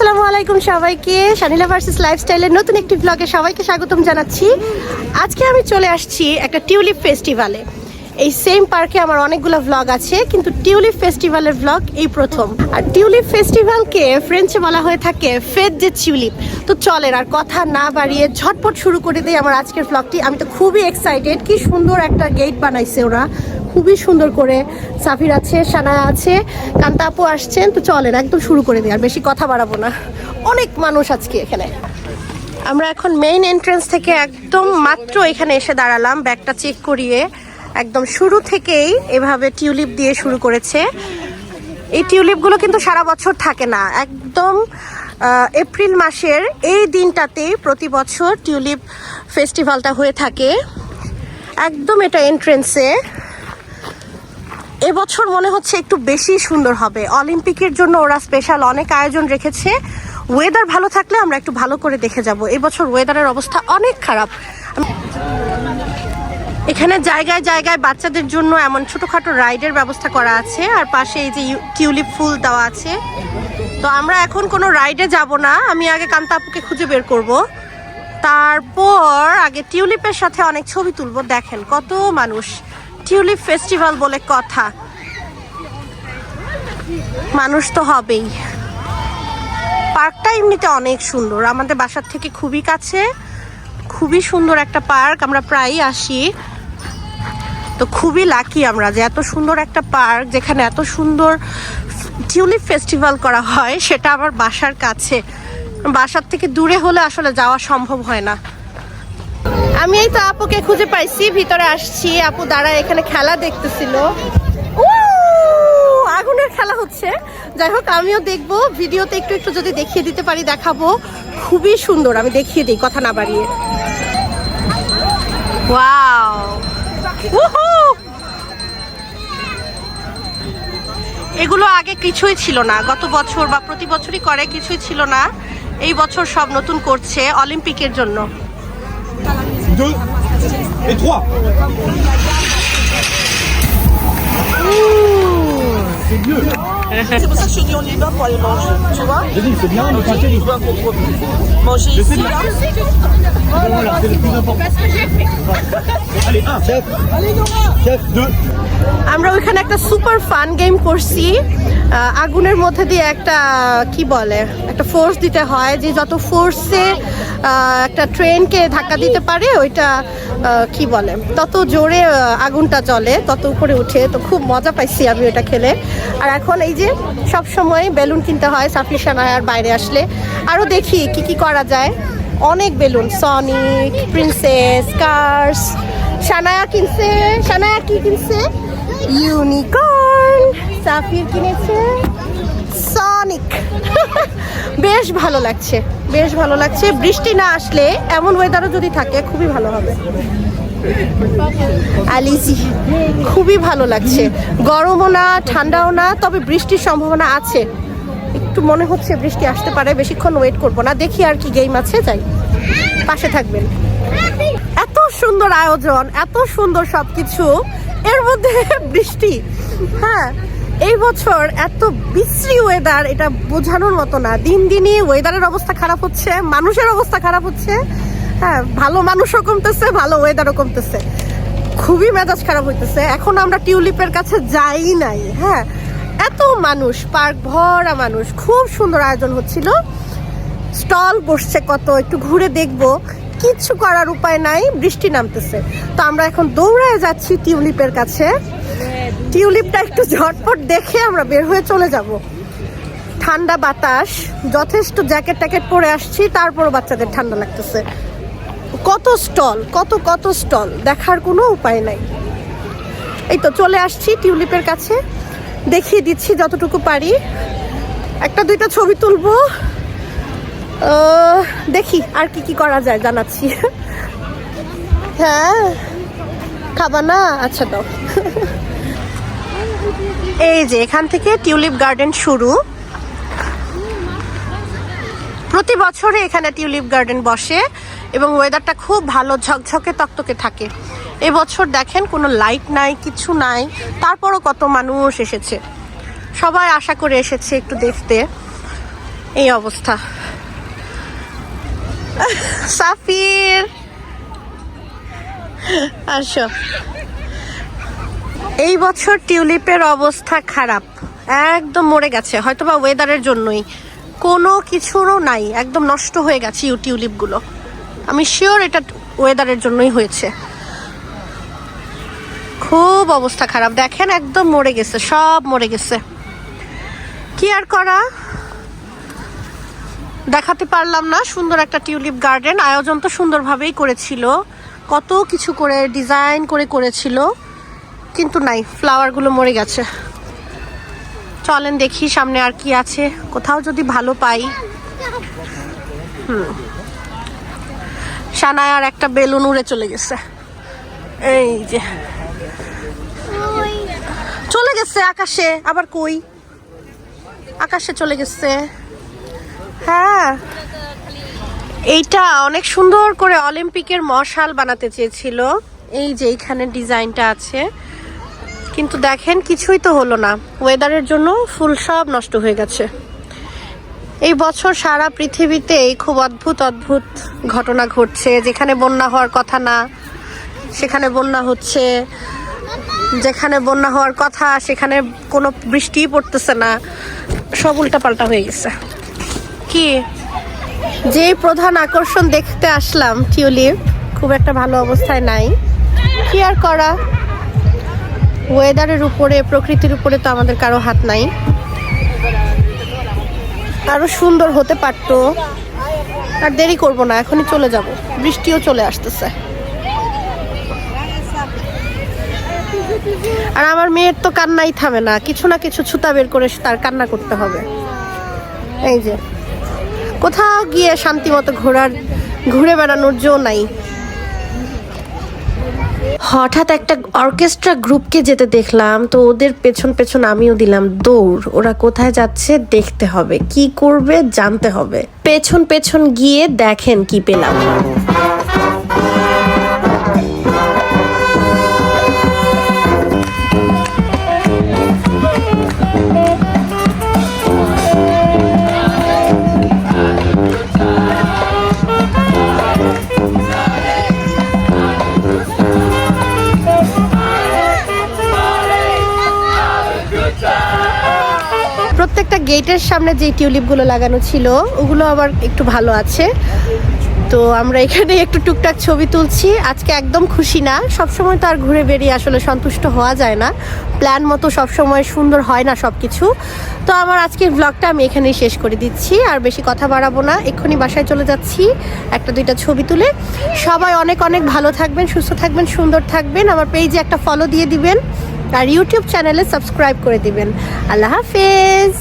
আসসালামু আলাইকুম সবাইকে। শানিলা ভার্সেস লাইফস্টাইলের নতুন একটি ব্লগে সবাইকে স্বাগতম জানাচ্ছি। আজকে আমি চলে আসছি একটা টিউলিপ ফেস্টিভ্যালে এই সেম পার্কে আমার অনেকগুলো ভ্লগ আছে, কিন্তু টিউলিপ ফেস্টিভ্যালের ভ্লগ এই প্রথম। আর টিউলিপ ফেস্টিভ্যালকে ফ্রেঞ্চে বলা হয়ে থাকে ফেদ যে টিউলিপ তো চলেন, আর কথা না বাড়িয়ে ঝটপট শুরু করে দিই আমার আজকের ভ্লগটি আমি তো খুবই এক্সাইটেড কি সুন্দর একটা গেট বানাইছে ওরা। খুবই সুন্দর করে সাফির আছে সানায়া আছে, কান্তা আপু আসছেন, তো চলেন, একদম শুরু করে দিই, আর বেশি কথা বাড়াবো না। অনেক মানুষ আজকে এখানে। আমরা এখন মেইন এন্ট্রেন্স থেকে একদম মাত্র এখানে এসে দাঁড়ালাম, ব্যাগটা চেক করিয়ে। একদম শুরু থেকেই এভাবে টিউলিপ দিয়ে শুরু করেছে। এই টিউলিপগুলো কিন্তু সারা বছর থাকে না। একদম এপ্রিল মাসের এই দিনটাতেই প্রতি বছর টিউলিপ ফেস্টিভ্যালটা হয়ে থাকে। একদম এটা এন্ট্রেন্সে এবছর মনে হচ্ছে একটু বেশি সুন্দর হবে। অলিম্পিকের জন্য ওরা স্পেশাল অনেক আয়োজন রেখেছে। ওয়েদার ভালো থাকলে আমরা একটু ভালো করে দেখে যাব। এবছর ওয়েদারের অবস্থা অনেক খারাপ। এখানে জায়গায় জায়গায় বাচ্চাদের জন্য এমন ছোটখাটো রাইডের ব্যবস্থা করা আছে। আর পাশে এই যে টিউলিপ ফুল দেওয়া আছে। তো আমরা এখন কোনো রাইডে যাব না। আমি আগে কান্তা আপুকে খুঁজে বের করব। তারপর আগে টিউলিপের সাথে অনেক ছবি তুলব। দেখেন কত মানুষ। টিউলিপ ফেস্টিভ্যাল বলে কথা। মানুষ তো হবেই। পার্কটা এমনিতে অনেক সুন্দর। আমাদের বাসার থেকে খুবই কাছে, খুবই সুন্দর একটা পার্ক। আমরা প্রায়ই আসি। তো খুবই লাকি আমরা যে এত সুন্দর একটা পার্ক যেখানে এত সুন্দর টিউলিপ ফেস্টিভ্যাল করা হয়, সেটা আমার বাসার কাছে। বাসার থেকে দূরে হলে আসলে যাওয়া সম্ভব হয় না। আমি এই তো আপুকে খুঁজে পাইছি, ভিতরে আসছি। আপু দাঁড়া এখানে খেলা দেখতেছিল। আগুনের খেলা হচ্ছে। যাই হোক, আমিও দেখব। ভিডিওতে একটু একটু যদি দেখিয়ে দিতে পারি, দেখাবো। খুবই সুন্দর, আমি দেখিয়ে দিই, কথা না বাড়িয়ে। ওয়াও! এগুলো আগে কিছুই ছিল না। গত বছর বা প্রতি বছরই করে, কিছুই ছিল না। এই বছর সব নতুন করছে, অলিম্পিকের জন্য। et trois. C'est mieux. C'est pour ça que je dis on y va pour aller manger, tu vois J'ai dit, c'est bien, mais quand il On va pour manger Je ici, là. Voilà, c'est le plus important. Allez, un. Chef. Allez, Nora Chef, deux. আমরা ওইখানে একটা super fun game করছি আগুনের মধ্যে দিয়ে একটা কি বলে একটা ফোর্স দিতে হয় যে যত ফোর্সে একটা ট্রেনকে ধাক্কা দিতে পারে ওইটা কি বলে তত জোরে আগুনটা চলে তত উপরে উঠে তো খুব মজা পাইছি আমি ওটা খেলে আর এখন এই যে সব সময় বেলুন কিনতে হয় সাফির সানায়ার বাইরে আসলে। আরও দেখি কি কি করা যায়। অনেক balloon, Sonic princess cars Sanaya কিনছে সানায়া কি কিনছে? ইউনিকর্ন সাফির কিনেছে সনিক। বেশ ভালো লাগছে, বেশ ভালো লাগছে। বৃষ্টি না আসলে এমন ওয়েদারও যদি থাকে, খুবই ভালো হবে। আলিজি, খুবই ভালো লাগছে। গরমও না, ঠান্ডাও না, তবে বৃষ্টির সম্ভাবনা আছে। একটু মনে হচ্ছে বৃষ্টি আসতে পারে, বেশিক্ষণ ওয়েট করব না। দেখি আর কি গেম আছে, যাই। পাশে থাকবেন। এত সুন্দর আয়োজন, এত সুন্দর সবকিছু। এর মধ্যে বৃষ্টি। হ্যাঁ এই বছর এত বিশ্রী ওয়েদার এটা বোঝানোর মতো না। দিন দিনই ওয়েদারের অবস্থা খারাপ হচ্ছে, মানুষের অবস্থা খারাপ হচ্ছে। হ্যাঁ ভালো মানুষও কমতেছে, ভালো ওয়েদারও কমতেছে। খুবই মেজাজ খারাপ হইতেছে। এখন আমরা টিউলিপের কাছে যাই নাই হ্যাঁ। এত মানুষ, পার্ক ভরা মানুষ, খুব সুন্দর আয়োজন হচ্ছিল। স্টল বসছে কত, একটু ঘুরে দেখব। কিচ্ছু করার উপায় নাই, বৃষ্টি নামতেছে। তো আমরা এখন দৌড়ায় যাচ্ছি টিউলিপের কাছে। টিউলিপটা একটু ঝটপট দেখে আমরা বের হয়ে চলে যাব। ঠান্ডা বাতাস, যথেষ্ট জ্যাকেট ট্যাকেট পরে আসছি, তারপরও বাচ্চাদের ঠান্ডা লাগতেছে। কত স্টল, কত কত স্টল? দেখার কোনো উপায় নাই। এই তো চলে আসছি টিউলিপের কাছে। দেখিয়ে দিচ্ছি যতটুকু পারি। একটা, দুইটা ছবি তুলবো। দেখি আর কি কি করা যায়, জানাচ্ছি। হ্যাঁ খাবা না? আচ্ছা দাও। এই যে, এখান থেকে টিউলিপ গার্ডেন শুরু। প্রতি বছরে এখানে টিউলিপ গার্ডেন বসে। এবং ওয়েদারটা খুব ভালো, ঝকঝকে, তকতকে থাকে। এবছর দেখেন কোনো লাইট নাই, কিছু নাই, তারপরও কত মানুষ এসেছে। সবাই আশা করে এসেছে একটু দেখতে। এই অবস্থা। সাফির! আসো। এই বছর টিউলিপের অবস্থা খারাপ। একদম মরে গেছে, হয়তোবা ওয়েদারের জন্যই। কোনো কিছুরও নাই, একদম নষ্ট হয়ে গেছে ইউ টিউলিপগুলো। আমি শিওর এটা ওয়েদারের জন্যই হয়েছে। খুব অবস্থা খারাপ। দেখেন একদম মরে গেছে, সব মরে গেছে। কি আর করা? দেখাতে পারলাম না, সুন্দর একটা টিউলিপ গার্ডেন আয়োজন তো সুন্দরভাবেই করেছিল। কত কিছু করে ডিজাইন করে করেছিল। কিন্তু নাই ফ্লাওয়ারগুলো মরে গেছে। চলেন দেখি সামনে আর কি আছে। কোথাও যদি ভালো পাই। হুম। সানায়ার একটা বেলুন উড়ে চলে গেছে। এই যে। চলে গেছে আকাশে, আবার কই? আকাশে চলে গেছে। হ্যাঁ। এইটা অনেক সুন্দর করে অলিম্পিকের মশাল বানাতে চেয়েছিল। এই যে এইখানে ডিজাইনটা আছে। কিন্তু দেখেন, কিছুই তো হলো না। ওয়েদারের জন্য ফুল সব নষ্ট হয়ে গেছে। এই বছর সারা পৃথিবীতে খুব অদ্ভুত অদ্ভুত ঘটনা ঘটছে। যেখানে বন্যা হওয়ার কথা না, সেখানে বন্যা হচ্ছে। যেখানে বন্যা হওয়ার কথা, সেখানে কোনো বৃষ্টিই পড়তেছে না। সব উল্টাপাল্টা হয়ে গেছে। কি? যে প্রধান আকর্ষণ দেখতে আসলাম, টিউলিপ, খুব একটা ভালো অবস্থায় নাই। কি আর করা? ওয়েদারের উপরে, প্রকৃতির উপরে তো আমাদের কারও হাত নাই। আরও সুন্দর হতে পারতো। আর দেরি করব না, এখনই চলে যাব। বৃষ্টিও চলে আসতেছে। আর আমার মেয়ের তো কান্নাই থামে না, কিছু না কিছু ছুতা বের করে তার কান্না করতে হবে। এই যে, কোথাও গিয়ে শান্তি মতো ঘোরার, ঘুরে বেড়ানোর জো নাই। হঠাৎ একটা অর্কেস্ট্রা গ্রুপকে যেতে দেখলাম, তো ওদের পেছন পেছন আমিও দিলাম, দৌড়, ওরা কোথায় যাচ্ছে দেখতে হবে, কি করবে জানতে হবে। পেছন পেছন গিয়ে দেখেন কি পেলাম। গেটের সামনে যে টিউলিপগুলো লাগানো ছিল, ওগুলো আবার একটু ভালো আছে। তো আমরা এখানে একটু টুকটাক ছবি তুলছি। আজকে একদম খুশি না। সবসময় তো আর ঘুরে বেরিয়ে আসলে সন্তুষ্ট হওয়া যায় না। প্ল্যান মতো সবসময় সুন্দর হয় না সব কিছু তো আমার আজকের ব্লগটা আমি এখানেই শেষ করে দিচ্ছি। আর বেশি কথা বাড়াবো না। এক্ষুনি বাসায় চলে যাচ্ছি। একটা দুইটা ছবি তুলে। সবাই অনেক অনেক ভালো থাকবেন, সুস্থ থাকবেন, সুন্দর থাকবেন। আমার পেজে একটা ফলো দিয়ে দিবেন। আর ইউটিউব চ্যানেলে সাবস্ক্রাইব করে দিবেন। আল্লাহ হাফেজ!